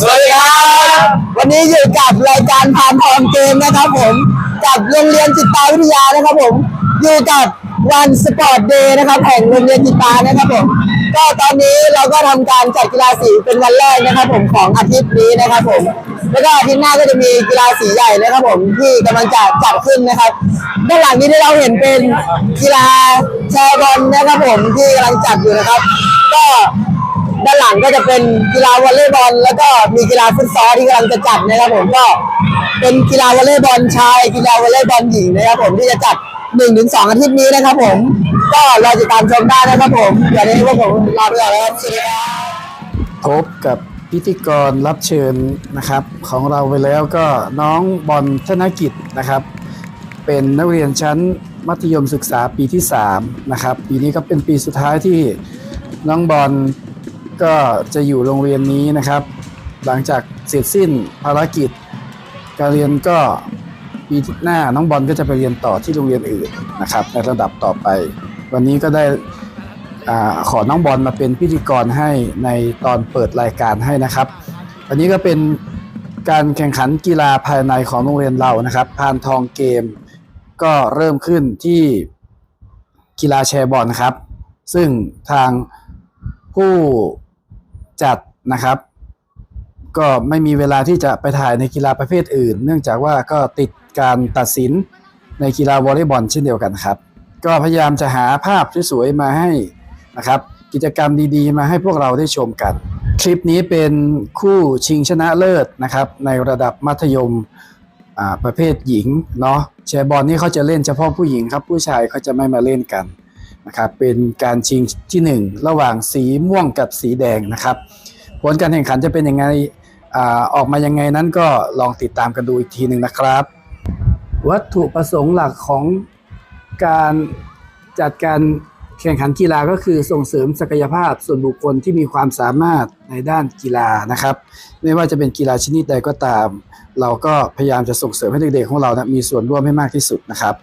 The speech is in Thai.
สวัสดีครับ วันนี้อยู่กับรายการพานทองเกมนะครับผมกับโรงเรียนจิตตาวิทยานะครับผมอยู่กับวันสปอร์ตเดย์นะครับแห่งโรงเรียนจิตตานะครับผมก็ตอนนี้เราก็ทำการจัดกีฬาสีเป็นวันแรกนะครับ ผมของอาทิตย์นี้นะครับผมแล้วก็อาทิตย์หน้าก็จะมีกีฬาสีใหญ่นะครับผมที่กำลังจะจัดขึ้นนะครับด้านหลังนี้ที่เราเห็นเป็นกีฬาแชร์บอลนะครับผมที่กำลังจัดอยู่นะครับ ก็ ด้านหลังก็จะเป็นกีฬาวอลเลย์บอล แล้วก็มีกีฬาฟุตซอลที่กำลังจะจัดนะครับผมก็เป็นกีฬาวอลเลย์บอลชาย กีฬาวอลเลย์บอลหญิงนะครับผมที่จะจัด1นถึงสอาทิตย์นี้นะครับผม ก็รอติดตามชมได้นะครับผมเดี๋ยวนี้พวกผมลาไปก่อนแล้วครับสวัสดีครับพบกับพิธีกรรับเชิญนะครับ ของเราไปแล้วก็น้องบอลธนกิจนะครับ เป็นนักเรียนชั้นมัธยมศึกษาปีที่3นะครับปีนี้ก็เป็นปีสุดท้ายที่น้องบอล ก็จะอยู่โรงเรียนนี้นะครับ หลังจากเสร็จสิ้นภารกิจ การเรียนก็ปีหน้าน้องบอลก็จะไปเรียนต่อที่โรงเรียนอื่นนะครับในระดับต่อไป วันนี้ก็ได้อาขอน้องบอลมาเป็นพิธีกรให้ในตอนเปิดรายการให้นะครับ อันนี้ก็เป็นการแข่งขันกีฬาภายในของโรงเรียนเรานะครับพานทองเกม ก็เริ่มขึ้นที่กีฬาแชร์บอลครับ ซึ่งทางผู้ จัดนะครับ ก็ไม่มีเวลาที่จะไปถ่ายในกีฬาประเภทอื่น เนื่องจากว่าก็ติดการตัดสินในกีฬาวอลเลย์บอลเช่นเดียวกันครับ ก็พยายามจะหาภาพสวยๆมาให้นะครับ กิจกรรมดีๆ มาให้พวกเราได้ชมกัน คลิปนี้เป็นคู่ชิงชนะเลิศนะครับ ในระดับมัธยมประเภทหญิงเนาะแชร์บอลนี่เขาจะเล่นเฉพาะผู้หญิงครับ ผู้ชายเขาจะไม่มาเล่นกัน นะครับเป็นการชิงที่หนึ่งระหว่างสีม่วงกับสีแดงนะครับ ผลการแข่งขันจะเป็นยังไงอออกมายังไงนั้นก็ลองติดตามกันดูอีกทีหนึ่งนะครับ วัตถุประสงค์หลักของการจัดการแข่งขันกีฬาก็คือส่งเสริมศักยภาพส่วนบุคคลที่มีความสามารถในด้านกีฬานะครับ ไม่ว่าจะเป็นกีฬาชนิดใดก็ตาม เราก็พยายามจะส่งเสริมให้เด็กๆของเรานะมีส่วนร่วมให้มากที่สุดนะครับ